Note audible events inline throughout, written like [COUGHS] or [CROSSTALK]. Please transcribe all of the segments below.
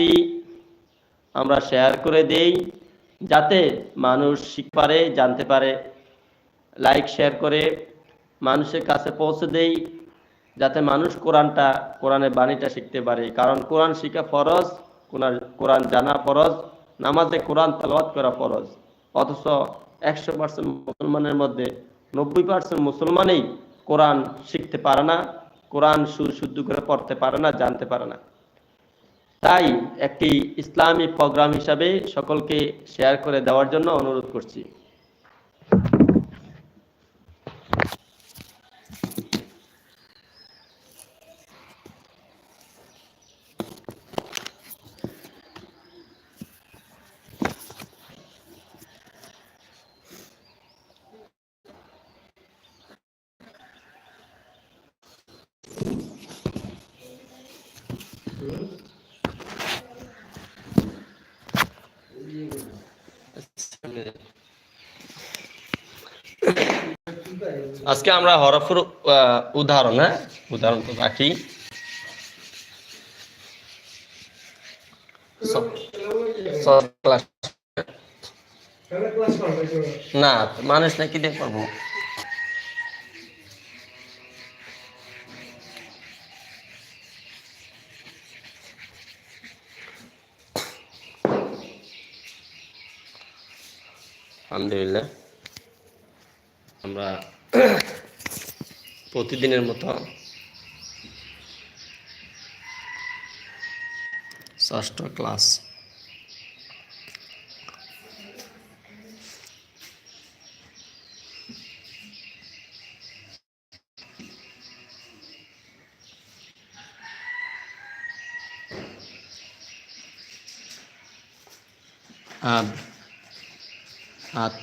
ক্লাসটি আমরা শেয়ার করে দেই যাতে মানুষ শিখতে পারে, জানতে পারে। লাইক শেয়ার করে মানুষের কাছে পৌঁছে দেই যাতে মানুষ কোরআনটা, কোরআনের বাণীটা শিখতে পারে। কারণ কোরআন শিখা ফরজ কোরআন কোরআন জানা ফরজ, নামাজে কোরআন তালাওয়াত করা ফরজ। অথচ একশো পার্সেন্ট মুসলমানের মধ্যে নব্বই পার্সেন্ট মুসলমানই কোরআন শিখতে পারে না, কোরআন সুশুদ্ধ করে পড়তে পারে না, জানতে পারে না। তাই একটি ইসলামী প্রোগ্রাম হিসাবে সকলকে শেয়ার করে দেওয়ার জন্য অনুরোধ করছি। আজকে আমরা হরফের উদাহরণ হ্যাঁ? উদাহরণ তো রাখি। না, মানুষ নাকি দিয়ে পারব আলহামদুলিল্লাহ। আমরা [COUGHS] প্রতিদিনের মতো ষষ্ঠ ক্লাস আব হাত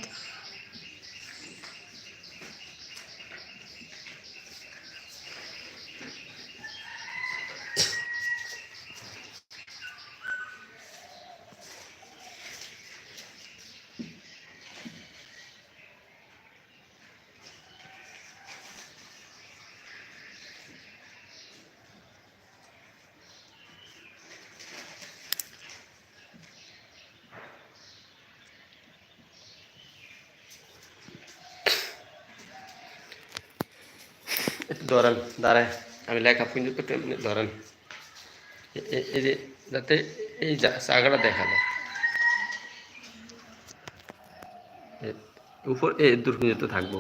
একটু ধরেন দাঁড়ায় আমি লেখা পুঁজি করতে ধরেন এ- এ- এই যে যাতে এই জায়গাটা দেখা যায়। উপর এই দূর পর্যন্ত থাকব।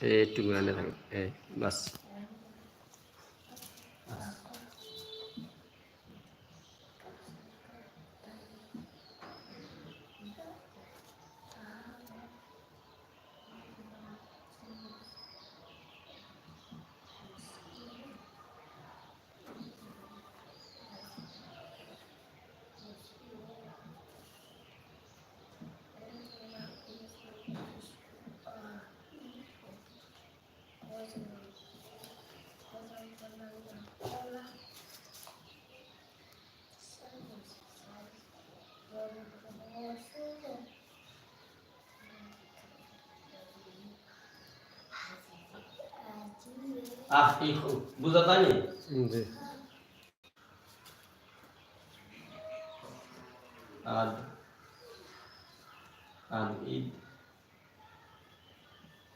এই একটু থাকবে এই বাস। আহ এই বুঝা তাই জি আদ আদ ঈদ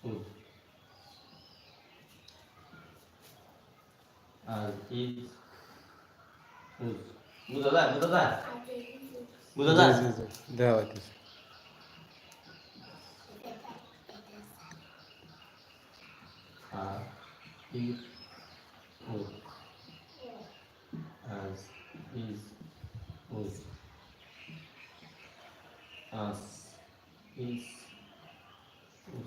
হুম। আদ ঈদ হুম। বুঝা যায় বুঝা যায় বুঝা যায় জি জি দেওয়া হইতেছে আদ ঈদ হুম। আজ ঈদ হুম। আজ ঈদ হুম।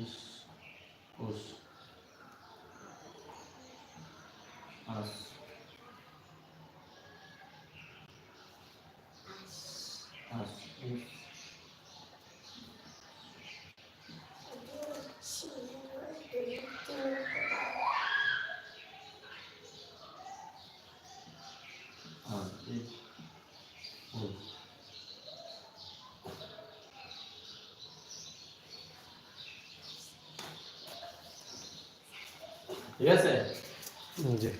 আশ ইস উস আস আস ইস আস ইস উস ঠিক আছে? জি।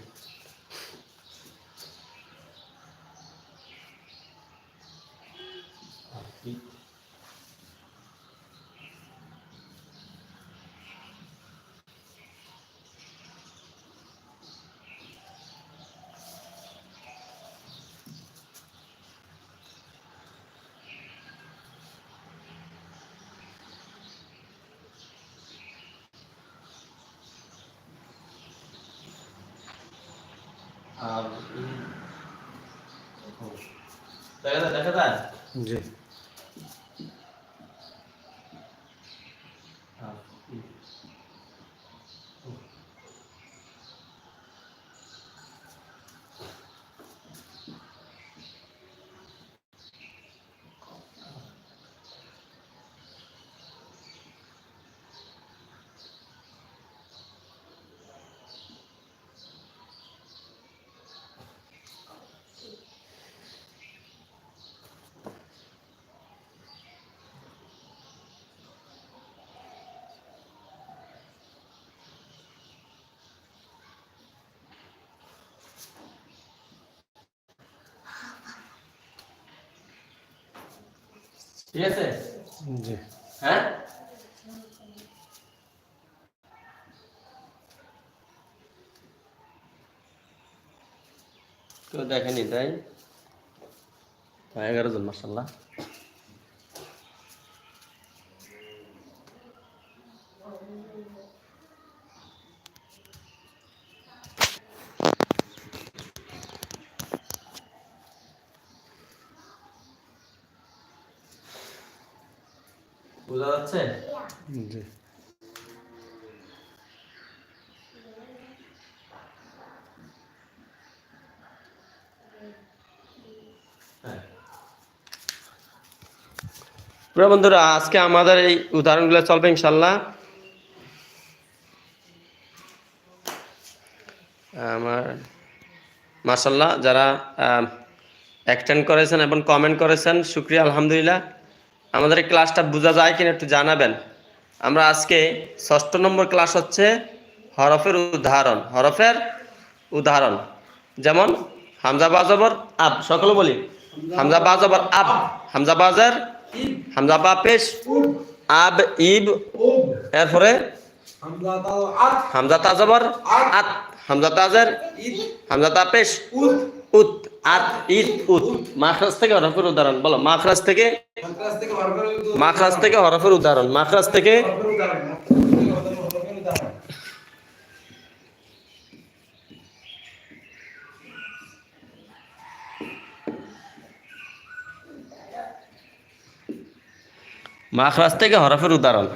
আর দেখা যায় দেখা যায়? জি। ঠিক আছে? জি। হ্যাঁ? কেউ দেখেনি তাই? এগারো জন মাসাল্লাহ বোঝা যাচ্ছে? জি। প্রিয় বন্ধুরা আজকে আমাদের এই উদাহরণগুলো চলবে ইনশাল্লাহ আমার মার্শাল্লাহ যারা অ্যাক্টেন্ড করেছেন এবং কমেন্ট করেছেন শুক্রিয়া আলহামদুলিল্লাহ। আমাদের ক্লাসটা বোঝা যায় কিনা একটু জানাবেন। আমরা আজকে ষষ্ঠ নম্বর ক্লাস হচ্ছে হরফের উদাহরণ হরফের উদাহরণ। যেমন, হামজা বাজবর আব, সকলে বলি। হামজা বাজবর আব, হামজা বাজার হামজা বা পেশ, আব, ইব, এরপরে হামজা তাজবর আত, হামজা তাজার হামজা তা পেশ উদ উত। আত ইদ উত মাখরাজ থেকে হরফের উদাহরণ বলো। মাখরাজ থেকে মাদ্রাস থেকে হরফের উদাহরণ। মাখরাজ থেকে হরফের উদাহরণ। মাখরাজ থেকে হরফের উদাহরণ। মাখরাজ থেকে হরফের উদাহরণ।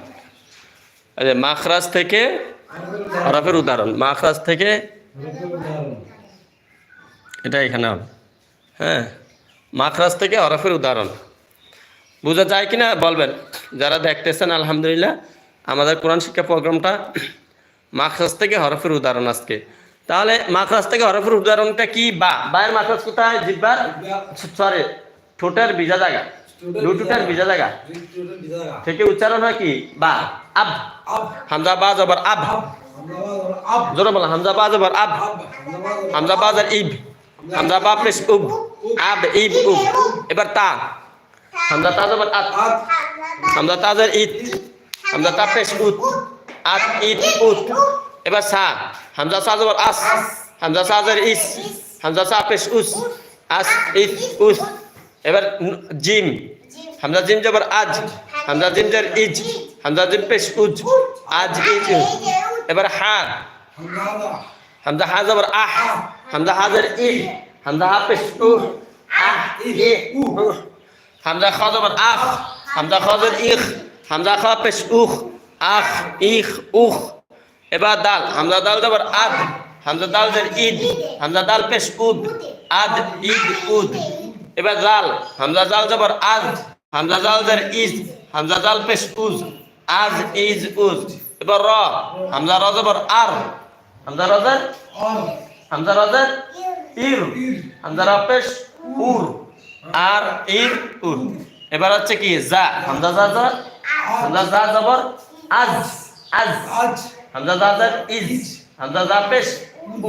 মাখরাজ থেকে হরফের উদাহরণ। মাখরাজ থেকে এটা এখানে হবে। হ্যাঁ মাখরাজ থেকে হরফের উদাহরণ। বোঝা যায় কিনা বলবেন যারা দেখতেছেন আলহামদুলিল্লাহ আমাদের কোরআন শিক্ষা প্রোগ্রামটা [CLEARS THROAT] মাখরাজ থেকে হরফের উদাহরণ আজকে। তাহলে মাখরাজ থেকে হরফের উদাহরণটা কি? বা বায়ের মাখরাজ কোথায়? জিব্বার? সরি ঠোঁটের ভিজা জায়গা। লুটুটের ভিজা জায়গা। থেকে উচ্চারণ হয় কি? বা আব। হামজা বা জবর আব। বাজ জোরে বলো হামজা বা জবর আব। হামজা বাজ হামজা বা জবর ইব। হামজা বা প্রেস উব, আব, ইব, উব। এবার তা। হামজা তা জবর আত। হামজা তা জবর ইত। হামজা তা প্রেস উত। আত, ইত, উত। এবার সা। হামজা সা জবর আস। হামজা সা জবর ইস। হামজা সা প্রেস উস। আস, ইত, উস। এবার জিম। হামজা জিম জবর আজ। হামজা জিম জবর ইজ। হামজা জিম পেশ উজ। আজ, ইজ। এবার হা। হামজা হা জবর আহ। হামজা হা জবর ই হামজা হা পেশ উ আহ ই উ হামজা খ জবর আখ হামজা খ জবর ইখ হামজা খ পেশ উখ, আখ, ইখ, উখ। এবার দাল হামজা দাল জবর আদ হামজা দাল জবর ইদ হামজা দাল পেশ উদ, আদ ইদ উদ। এবার জাল হামজা জাল জবর আজ হামজা জাল জবর ইজ হামজা জাল পেশ উজ, আজ ইজ উজ। এবার র হামজা র জবর আর হামজা রজার অর। হামজা রজার ইর হামজা র পেশ উর। আর ইর উর। এবার হচ্ছে কি যা হামজা যা যা হামজা যা জবর আজ আজ। আজ। হামজা যা জবর ইজ। হামজা জা পেশ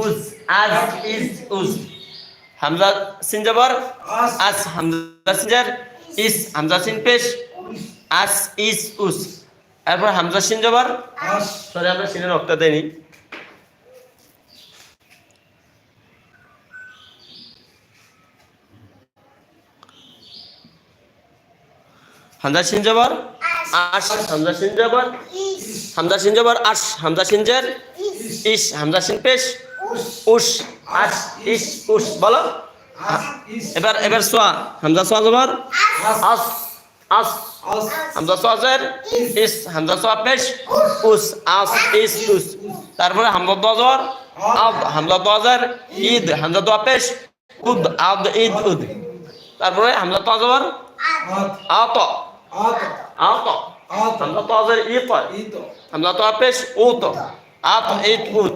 উজ। আজ ইজ উজ। হামজা সিন জবর আস আস হামজা সিনজার ইস। হামজা সিন পেশ আস ইস উস এরপর হামজা সিন জবর। সরি আমরা সিনের অক্টা দেয়নি হামজা সিন জবর আস। হামজা সিন জবর হামজা সিন জবর আস। হামজা সিনজার ইস। হামজা সিন পেশ। উস। আস। ইস। উস। বলো। এবার এবার সোয়া। হামজা সোয়া জবর আস। আস। হামজা সোয়াজের ইস। হামজা সোয়া পেশ। উস। আস। ইস। উস। তারপরে হামজা দজর আদ হামজা দজর ঈদ। হামজা দোয়া পেশ। উদ। আদ ঈদ। উদ। তারপরে হামজা তজর আত। আত। তজর ইত ইত হামজা তোয়া পেশ উত আত ঈদ উদ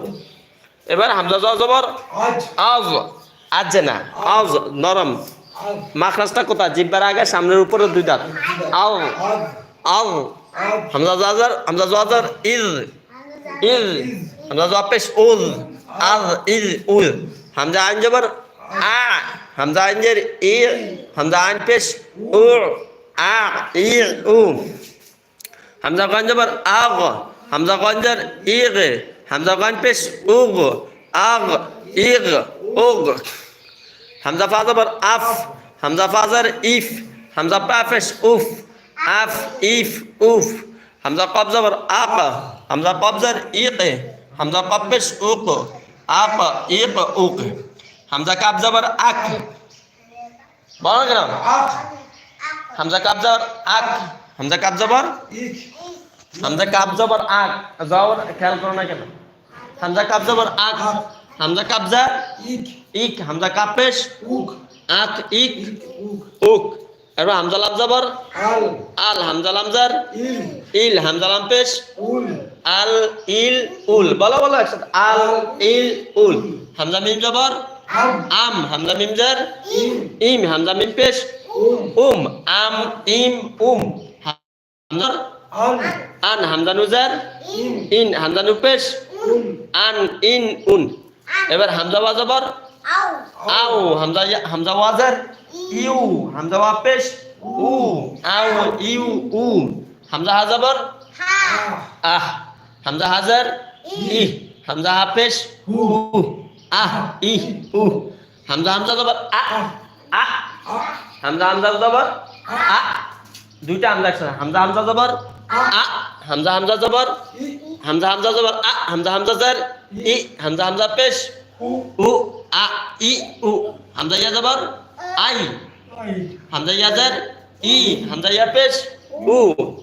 এবার হামজা জবর আজ আজ না আজ নরম মাখরাজটা কোথায় জিব্বার আগে সামনের উপরে দুই দাঁত। আও আজ হামজা জাজার হামজা জাজার ইজ ইজ হামজা জা পেশ উল আজ ইজ উল হামজা আইন জবর আ হামজা আইন জের ই হামজা আইন পেশ উ আ ই উ হামজা গান জবর আগ, হামজা গঞ্জর ইগ, হামজা গান পেশ উগ, আগ, ইগ, উগ। হামজা ফা জবর আফ, হামজা ফাজার ইফ, হামজা পা পেশ উফ, আফ, ইফ, উফ। হামজা কব জবর আক হামজা কবজার ইক হামজা কব পেশ উক আক ইক উক। হামজা কাব জবর আক। বলো কেন? আত হামজা কাব জবর আক হামজা কাব জবর ইক হামজা কাব জবর আক জবর খেয়াল করো না কেন? হামজা কাব জবর আক হামজা কাবজা ইক। ইক। হামজা কাব পেশ? উক। আক ইক। উক। এবার হামজা লাম জবর আল। আল। হামজা লামজার ইল। ইল। হামজা লাম পেশ? উল। আল ইল উল। বলো বলো একসাথে। আল ইল উল। হামজা মিম জবর আম। আম। হামজা মিম জার ইম। হামজা মিম পেশ? উম উম আম ইম উম। আন। হামজা নুজার? ইন। হামজা নু পেশ উন। আন ইন উন। এবার হামজা ওয়া জবর? আও। হামজা হামজা ওয়াজার ইউ হামজা ওয়া পেশ? উ। আও ইউ উ। হামজা হাজাবর আহ হামজা হাজার ই। হামজা হাফেশ হু আহ ই উ। হামজা হামজা জবর? আ আ হামজা হামজা জবর। আ, দুইটা হামজা একসাথে। হামজা হামজা জবর। আ, হামজা হামজা জবর। হামজা হামজা জবর। আ, হামজা হামজা জার। ই, হামজা হামজা পেশ। উ, আ, ই, উ। হামজা, ইয়া জবর। আই। হামজা, ইয়া জার। ই, হামজা, ইয়া পেশ। উ,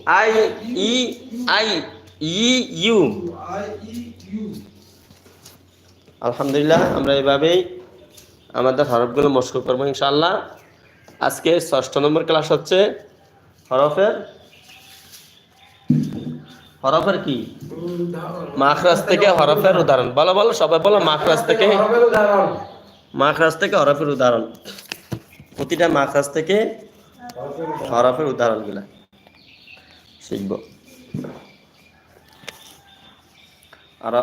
আই, ই আই, ই, ইউ। আলহামদুলিল্লাহ, আমরা এভাবেই আমাদের হরফগুলো মস্ক করব, ইনশাআল্লাহ। আজকে ষষ্ঠ নম্বর ক্লাস হচ্ছে হরফের? হরফের কি? মাখরাজ থেকে হরফের উদাহরণ। বলো বলো সবাই বলো মাখরাজ থেকে মাখরাজ থেকে হরফের উদাহরণ। প্রতিটা মাখরাজ থেকে হরফের উদাহরণ হরফের উদাহরণগুলা শিখব।